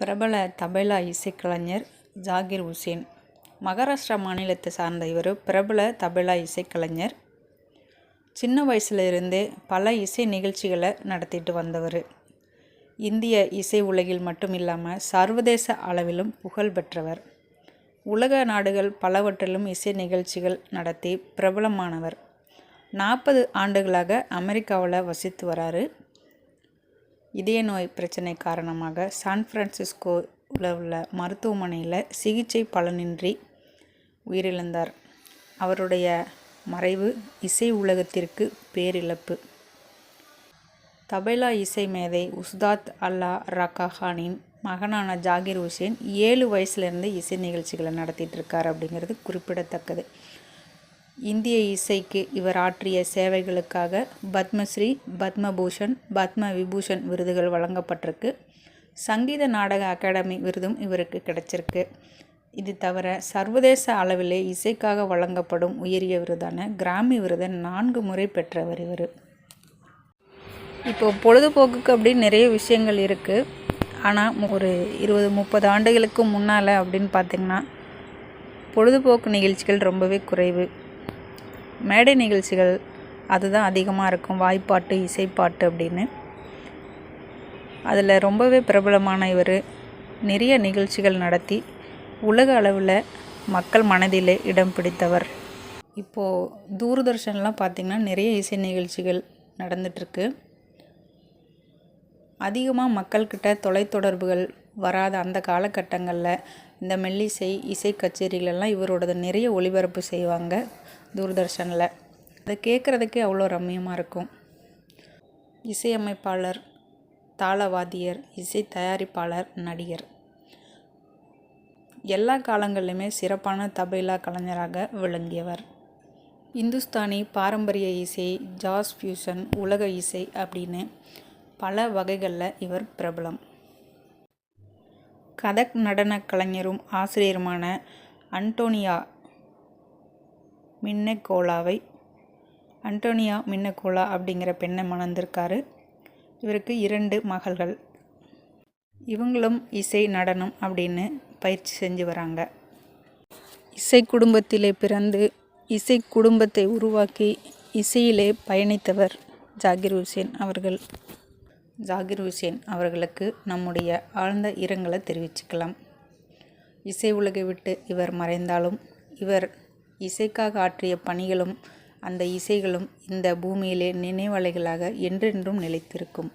பிரபல தபேலா இசைக்கலைஞர் ஜாகிர் உசேன். மகாராஷ்டிரா மாநிலத்தை சார்ந்த இவர் பிரபல தபேலா இசைக்கலைஞர். சின்ன வயசுல இருந்தே பல இசை நிகழ்ச்சிகளை நடத்திட்டு வந்தவர். இந்திய இசை உலகில் மட்டும் இல்லாமல் சர்வதேச அளவிலும் புகழ் பெற்றவர். உலக நாடுகள் பலவற்றிலும் இசை நிகழ்ச்சிகள் நடத்தி பிரபலமானவர். நாற்பது ஆண்டுகளாக அமெரிக்காவில் வசித்து வராரு. இதய நோய் பிரச்சனை காரணமாக சான் பிரான்சிஸ்கோவில் உள்ள மருத்துவமனையில் சிகிச்சை பலனின்றி உயிரிழந்தார். அவருடைய மறைவு இசை உலகத்திற்கு பேரிழப்பு. தபேலா இசை மேதை உஸ்தாத் அல்லா ரக்காஹானின் மகனான ஜாகிர் ஹுசேன் ஏழு வயசுலேருந்து இசை நிகழ்ச்சிகளை நடத்திட்டு இருக்கார் அப்படிங்கிறது குறிப்பிடத்தக்கது. இந்திய இசைக்கு இவர் ஆற்றிய சேவைகளுக்காக பத்மஸ்ரீ பத்மபூஷன் பத்ம விபூஷன் விருதுகள் வழங்கப்பட்டிருக்கு. சங்கீத நாடக அகாடமி விருதும் இவருக்கு கிடைச்சிருக்கு. இது தவிர சர்வதேச அளவிலே இசைக்காக வழங்கப்படும் உயரிய விருதான கிராமி விருதை நான்கு முறை பெற்றவர் இவர். இப்போ பொழுதுபோக்குக்கு அப்படின்னு நிறைய விஷயங்கள் இருக்குது ஆனால் ஒரு இருபது முப்பது ஆண்டுகளுக்கு முன்னால் அப்படின்னு பார்த்திங்கன்னா பொழுதுபோக்கு நிகழ்ச்சிகள் ரொம்பவே குறைவு. மேடை நிகழ்ச்சிகள் அதுதான் அதிகமாக இருக்கும். வாய்ப்பாட்டு இசைப்பாட்டு அப்படின்னு. அதில் ரொம்பவே பிரபலமான இவர். நிறைய நிகழ்ச்சிகள் நடத்தி உலக அளவில் மக்கள் மனதிலே இடம் பிடித்தவர். இப்போது தூர்தர்ஷன்லாம் பார்த்திங்கன்னா நிறைய இசை நிகழ்ச்சிகள் நடந்துகிட்ருக்கு அதிகமாக மக்கள்கிட்ட தொலைத்தொடர்புகள் வராத அந்த காலகட்டங்களில் இந்த மெல்லிசை இசை கச்சேரிகளெல்லாம் இவரோடது நிறைய ஒளிபரப்பு செய்வாங்க தூர்தர்ஷனில். அதை கேட்குறதுக்கே அவ்வளோ ரம்மியமாக இருக்கும். இசையமைப்பாளர் தாளவாதியர் இசை தயாரிப்பாளர் நடிகர். எல்லா காலங்களிலுமே சிறப்பான தபைலா கலைஞராக விளங்கியவர். இந்துஸ்தானி பாரம்பரிய இசை ஜாஸ் ஃபியூஷன் உலக இசை அப்படின்னு பல வகைகளில் இவர் பிரபலம். கதக் நடன கலைஞரும் ஆசிரியருமான அன்டோனியா மின்னகோலாவை அன்டோனியா மின்னகோலா அப்படிங்கிற பெண்ணை மணந்திருக்காரு. இவருக்கு இரண்டு மகள்கள். இவங்களும் இசை நடனம் அப்படின்னு பயிற்சி செஞ்சு வராங்க. இசை குடும்பத்திலே பிறந்து இசை குடும்பத்தை உருவாக்கி இசையிலே பயணித்தவர் ஜாகிர் ஹுசேன் அவர்கள். ஜாகிர் ஹுசேன் அவர்களுக்கு நம்முடைய ஆழ்ந்த இரங்கலை தெரிவிச்சுக்கலாம். இசை உலகை விட்டு இவர் மறைந்தாலும் இவர் இசைக்காக ஆற்றிய பணிகளும் அந்த இசைகளும் இந்த பூமியிலே நினைவலைகளாக என்றென்றும் நிலைத்திருக்கும்.